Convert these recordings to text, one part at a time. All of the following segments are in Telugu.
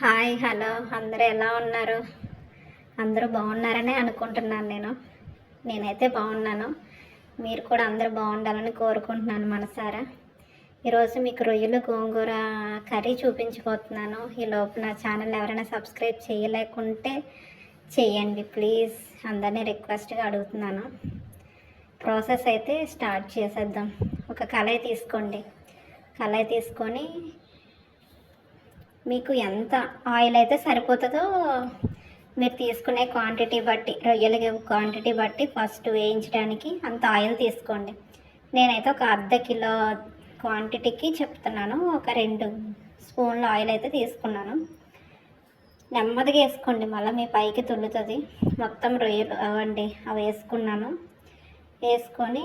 Hi hello. అందరూ ఎలా ఉన్నారు? అందరూ బాగున్నారని అనుకుంటున్నాను నేను. నేనైతే బాగున్నాను. మీరు కూడా అందరూ బాగుండాలని కోరుకుంటున్నాను మనసారా. ఈరోజు మీకు రొయ్యలు గోంగూర కర్రీ చూపించబోతున్నాను. ఈ లోపు నా ఛానల్ ఎవరైనా సబ్స్క్రైబ్ చేయలేకుంటే చేయండి ప్లీజ్. అందరినీ రిక్వెస్ట్గా అడుగుతున్నాను. ప్రాసెస్ అయితే స్టార్ట్ చేసేద్దాం. ఒక కళాయి తీసుకోండి. కళాయి తీసుకొని మీకు ఎంత ఆయిల్ అయితే సరిపోతుందో మీరు తీసుకునే క్వాంటిటీ బట్టి రొయ్యలకి క్వాంటిటీ బట్టి ఫస్ట్ వేయించడానికి అంత ఆయిల్ తీసుకోండి. నేనైతే ఒక అర్ధ కిలో క్వాంటిటీకి చెప్తున్నాను. ఒక రెండు స్పూన్ల ఆయిల్ అయితే తీసుకున్నాను. నెమ్మదిగా వేసుకోండి. మళ్ళీ మీ పైకి తుల్లుతుంది. మొత్తం రొయ్యలు అవండి అవి వేసుకున్నాను. వేసుకొని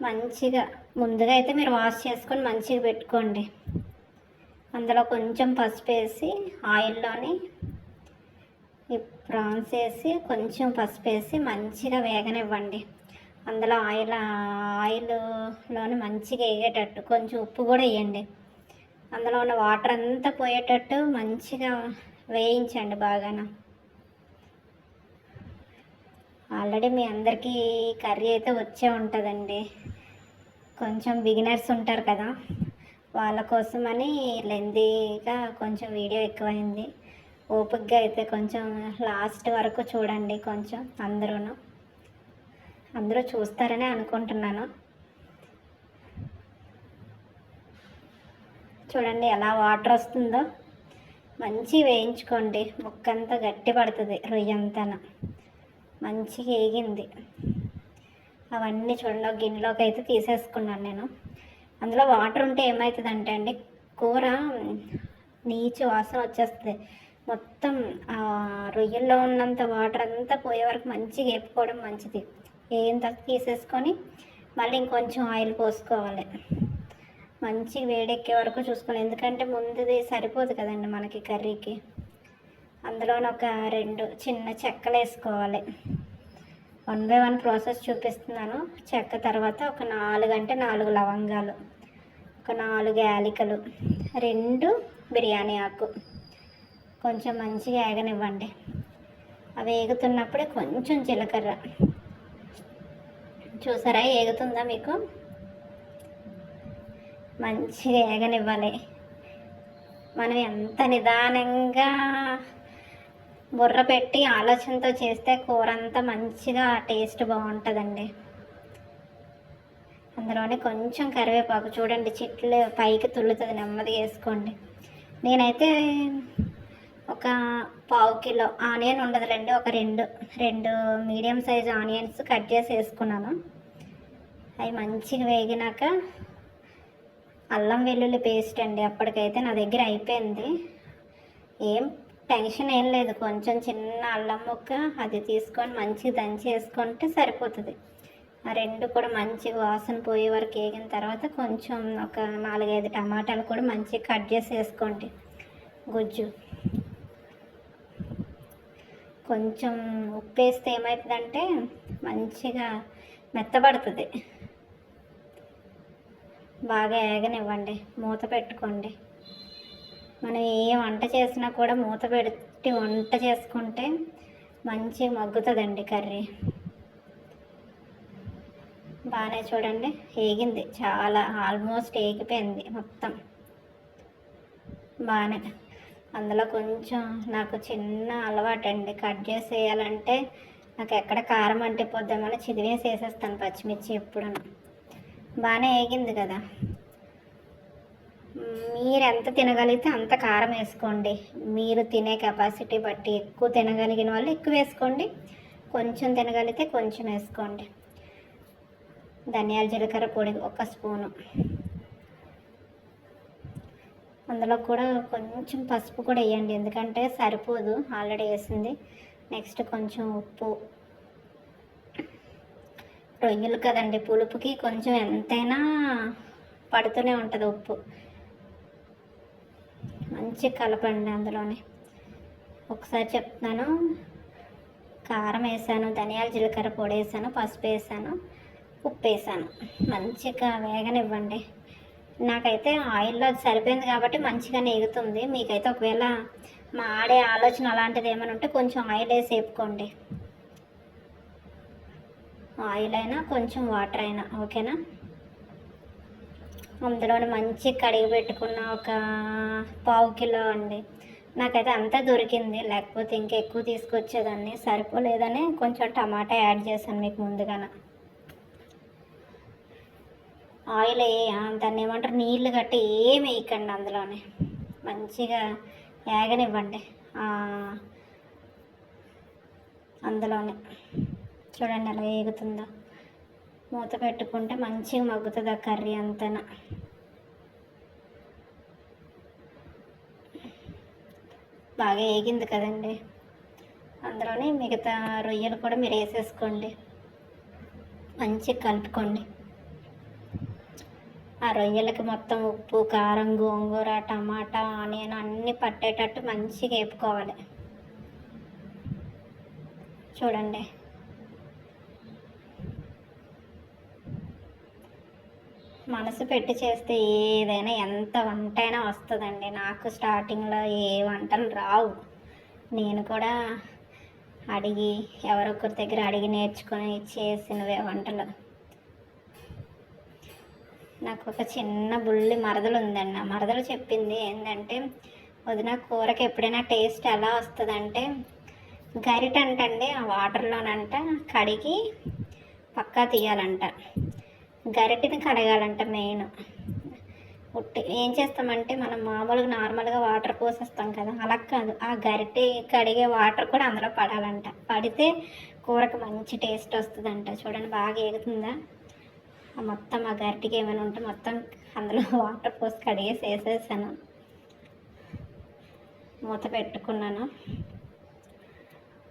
మంచిగా ముందుగా అయితే మీరు వాష్ చేసుకొని మంచిగా పెట్టుకోండి. అందులో కొంచెం పసుపు వేసి ఆయిల్లోని ఈ ప్రాన్స్ వేసి కొంచెం పసుపు వేసి మంచిగా వేగనివ్వండి. అందులో ఆయిల్ ఆయిల్లోని మంచిగా వేగేటట్టు కొంచెం ఉప్పు కూడా వేయండి. అందులో ఉన్న వాటర్ అంతా పోయేటట్టు మంచిగా వేయించండి బాగాన. ఆల్రెడీ మీ అందరికీ కర్రీ అయితే వచ్చే ఉంటుందండి. కొంచెం బిగినర్స్ ఉంటారు కదా. వాళ్ళ కోసమని లెందీగా కొంచెం వీడియో ఎక్కువైంది. ఓపిక్గా అయితే కొంచెం లాస్ట్ వరకు చూడండి కొంచెం అందరూ అందరూ చూస్తారని అనుకుంటున్నాను. చూడండి ఎలా వాటర్ వస్తుందో. మంచి వేయించుకోండి. ముక్కంతా గట్టి పడుతుంది రొయ్య అంతా మంచిగా వేగింది అవన్నీ చూడండి గిన్నెలోకి అయితే తీసేసుకున్నాను నేను. అందులో వాటర్ ఉంటే ఏమవుతుందంటే అండి కూర నీచు వాసన వచ్చేస్తుంది. మొత్తం రొయ్యల్లో ఉన్నంత వాటర్ అంతా పోయే వరకు మంచిగా వేపుకోవడం మంచిది. ఏం తర్వాత తీసేసుకొని మళ్ళీ ఇంకొంచెం ఆయిల్ పోసుకోవాలి. మంచిగా వేడెక్కే వరకు చూసుకోవాలి. ఎందుకంటే ముందుది సరిపోదు కదండి మనకి కర్రీకి. అందులోనొక ఒక రెండు చిన్న చెక్కలు వేసుకోవాలి వన్ బై వన్ ప్రాసెస్ చూపిస్తున్నాను. చెక్క తర్వాత ఒక నాలుగు అంటే నాలుగు లవంగాలు ఒక నాలుగు యాలికలు రెండు బిర్యానీ ఆకు. కొంచెం మంచిగా ఏగనివ్వండి. అవి ఏగుతున్నప్పుడే కొంచెం జీలకర్ర. చూసారా ఏగుతుందా మీకు? మంచిగా ఏగనివ్వాలి. మనం ఎంత నిదానంగా బుర్ర పెట్టి ఆలోచనతో చేస్తే కూర అంతా మంచిగా టేస్ట్ బాగుంటుందండి. అందులోనే కొంచెం కరివేపాకు చూడండి చెట్లు పైకి తుల్లుతుంది నెమ్మదిగా వేసుకోండి. నేనైతే ఒక పావు కిలో ఆనియన్ ఉండదులేండి ఒక రెండు రెండు మీడియం సైజ్ ఆనియన్స్ కట్ చేసి వేసుకున్నాను. అవి మంచిగా వేగినాక అల్లం వెల్లుల్లి పేస్ట్ అండి అప్పటికైతే నా దగ్గర అయిపోయింది. ఏం టెన్షన్ ఏం లేదు. కొంచెం చిన్న అల్లం ముక్క అది తీసుకొని మంచిగా దంచి వేసుకుంటే సరిపోతుంది. ఆ రెండు కూడా మంచిగా వాసన పోయే వరకు వేగిన తర్వాత కొంచెం ఒక నాలుగైదు టమాటాలు కూడా మంచిగా కట్ చేసి వేసుకోండి గుజ్జు. కొంచెం ఉప్పు వేస్తే ఏమవుతుందంటే మంచిగా మెత్తబడుతుంది. బాగా ఏగనివ్వండి. మూత పెట్టుకోండి. మనం ఏ వంట చేసినా కూడా మూత పెట్టి వంట చేసుకుంటే మంచిగా మగ్గుతుందండి కర్రీ. బాగానే చూడండి ఏగింది. చాలా ఆల్మోస్ట్ ఏగిపోయింది మొత్తం. బాగానే అందులో కొంచెం నాకు చిన్న అలవాటు అండి కట్ చేసి వేయాలంటే నాకు ఎక్కడ కారం అంటిపోద్దామని చిదివేసి వేసేస్తాను పచ్చిమిర్చి ఎప్పుడు బాగానే ఏగింది కదా. మీరు ఎంత తినగలిగితే అంత కారం వేసుకోండి. మీరు తినే కెపాసిటీ బట్టి ఎక్కువ తినగలిగిన వాళ్ళు ఎక్కువ వేసుకోండి. కొంచెం తినగలిగితే కొంచెం వేసుకోండి. ధనియాల జీలకర్ర పొడి ఒక స్పూను. అందులో కూడా కొంచెం పసుపు కూడా వేయండి. ఎందుకంటే సరిపోదు. ఆల్రెడీ వేసింది. నెక్స్ట్ కొంచెం ఉప్పు. రొయ్యలు కదండి. పులుపుకి కొంచెం ఎంతైనా పడుతూనే ఉంటుంది ఉప్పు. మంచి కలపండి అందులోనే. ఒకసారి చెప్తాను. కారం వేసాను ధనియాల జీలకర్ర పొడి వేసాను పసుపు వేసాను ఉప్పు వేసాను. మంచిగా వేగనివ్వండి. నాకైతే ఆయిల్లో అది సరిపోయింది కాబట్టి మంచిగా నేగుతుంది. మీకైతే ఒకవేళ మా ఆడే ఆలోచన అలాంటిది ఏమైనా ఉంటే కొంచెం ఆయిల్ వేసి వేపుకోండి. ఆయిల్ అయినా కొంచెం వాటర్ అయినా ఓకేనా? అందులోనే మంచి కడిగి పెట్టుకున్న ఒక పావు కిలో అండి. నాకైతే అంతా దొరికింది. లేకపోతే ఇంకా ఎక్కువ తీసుకొచ్చేదాన్ని. సరిపోలేదని కొంచెం టమాటా యాడ్ చేశాను మీకు ముందుగానే. ఆయిల్ దాన్ని ఏమంటారు? నీళ్ళు గట్టి ఏమి వేయకండి అందులోనే. మంచిగా ఏగనివ్వండి. అందులోనే. చూడండి అలా వేగుతుందో మూత పెట్టుకుంటే మంచిగా మగ్గుతుంది ఆ కర్రీ అంతా బాగా ఏగింది కదండి. అందులోనే మిగతా రొయ్యలు కూడా మీరు వేసేసుకోండి. మంచిగా కలుపుకోండి. ఆ రొయ్యలకి మొత్తం ఉప్పు కారం గోంగూర టమాటా ఆనియన్ అన్నీ పట్టేటట్టు మంచిగా వేపుకోవాలి. చూడండి. మనసు పెట్టి చేస్తే ఏదైనా ఎంత వంట అయినా వస్తుందండి. నాకు స్టార్టింగ్లో ఏ వంటలు రావు. నేను కూడా అడిగి ఎవరొకరి దగ్గర అడిగి నేర్చుకొని చేసినవే వంటలు. నాకు ఒక చిన్న బుల్లి మరదలు ఉందండి. ఆ మరదలు చెప్పింది ఏంటంటే వదిన కూరకి ఎప్పుడైనా టేస్ట్ ఎలా వస్తుందంటే గరిట అంటండి ఆ వాటర్లోనంట కడిగి పక్కా తీయాలంట. గరిటని కడగాలంట మెయిన్. ఉట్టి ఏం చేస్తామంటే మనం మామూలుగా నార్మల్గా వాటర్ పోసేస్తాం కదా అలా కాదు. ఆ గరిటె కడిగే వాటర్ కూడా అందులో పడాలంట. పడితే కూరకు మంచి టేస్ట్ వస్తుందంట. చూడండి బాగా ఎగుతుందా మొత్తం ఆ గరిటికి ఏమైనా ఉంటే మొత్తం అందులో వాటర్ పోసి కడిగేసి వేసేసాను. మూత పెట్టుకున్నాను.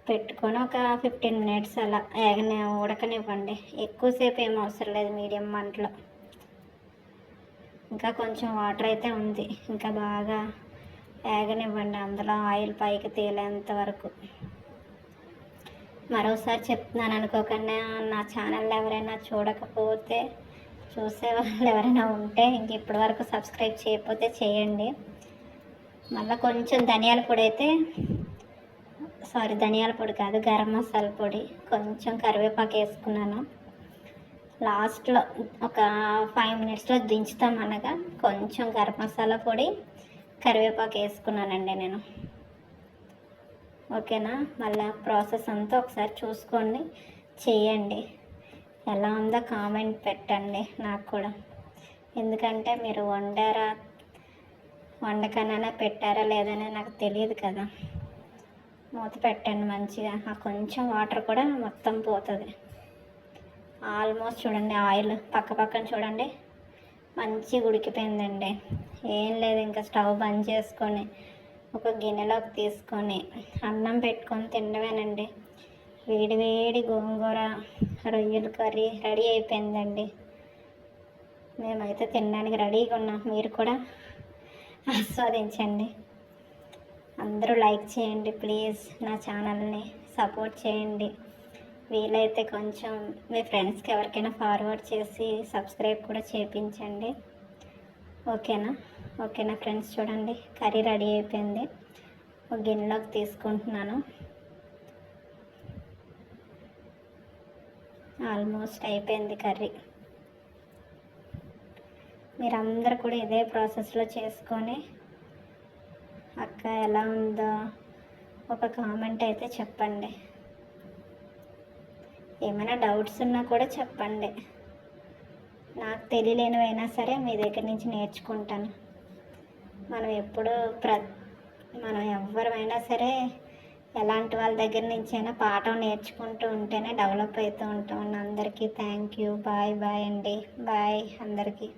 పెట్టుకొని ఒక ఫిఫ్టీన్ మినిట్స్ అలా ఏగని ఉడకనివ్వండి. ఎక్కువసేపు ఏం అవసరం లేదు మీడియం మంటలో. ఇంకా కొంచెం వాటర్ అయితే ఉంది. ఇంకా బాగా ఏగనివ్వండి అందులో ఆయిల్ పైకి తేలేంత వరకు. మరోసారి చెప్తున్నాను అనుకోకుండా నా ఛానల్ ఎవరైనా చూడకపోతే చూసే వాళ్ళు ఎవరైనా ఉంటే ఇంక ఇప్పటి వరకు సబ్స్క్రైబ్ చేయకపోతే చేయండి. మళ్ళీ కొంచెం ధనియాల పొడి అయితే సారీ ధనియాల పొడి కాదు గరం మసాలా పొడి. కొంచెం కరివేపాకు వేసుకున్నాను. లాస్ట్లో ఒక ఫైవ్ మినిట్స్లో దించుతాం అనగా కొంచెం గరం మసాలా పొడి కరివేపాకు వేసుకున్నానండి నేను. ఓకేనా? మళ్ళీ ప్రాసెస్ అంతా ఒకసారి చూసుకోండి చేయండి. ఎలా ఉందో కామెంట్ పెట్టండి నాకు కూడా. ఎందుకంటే మీరు వండారా వండకనైనా పెట్టారా లేదనే నాకు తెలియదు కదా. మూత పెట్టండి మంచిగా. ఆ కొంచెం వాటర్ కూడా మొత్తం పోతుంది. ఆల్మోస్ట్ చూడండి ఆయిల్ పక్క పక్కన చూడండి. మంచిగా ఉడికిపోయిందండి. ఏం లేదు ఇంకా స్టవ్ బంద్ చేసుకొని ఒక గిన్నెలోకి తీసుకొని అన్నం పెట్టుకొని తినడమేనండి. వేడి వేడి గోంగూర రొయ్యల కర్రీ రెడీ అయిపోయిందండి. మేమైతే తినడానికి రెడీగా ఉన్నాం. మీరు కూడా ఆస్వాదించండి. అందరూ లైక్ చేయండి ప్లీజ్. నా ఛానల్ని సపోర్ట్ చేయండి. వీలైతే కొంచెం మీ ఫ్రెండ్స్కి ఎవరికైనా ఫార్వర్డ్ చేసి సబ్స్క్రైబ్ కూడా చేయించండి ఓకేనా? ఓకేనా ఫ్రెండ్స్? చూడండి కర్రీ రెడీ అయిపోయింది. ఒక గిన్నెలోకి తీసుకుంటున్నాను. ఆల్మోస్ట్ అయిపోయింది కర్రీ. మీరందరూ కూడా ఇదే ప్రాసెస్లో చేసుకొని అక్క ఎలా ఉందో ఒక కామెంట్ అయితే చెప్పండి. ఏమైనా డౌట్స్ ఉన్నా కూడా చెప్పండి. నాకు తెలియలేనివైనా సరే మీ దగ్గర నుంచి నేర్చుకుంటాను. మనం ఎప్పుడు ప్ర మనం ఎవరమైనా సరే ఎలాంటి వాళ్ళ దగ్గర నుంచి అయినా పాఠం నేర్చుకుంటూ ఉంటేనే డెవలప్ అవుతూ ఉంటాం. అందరికీ థ్యాంక్ యూ బాయ్ బాయ్ అండి. బాయ్ అందరికీ.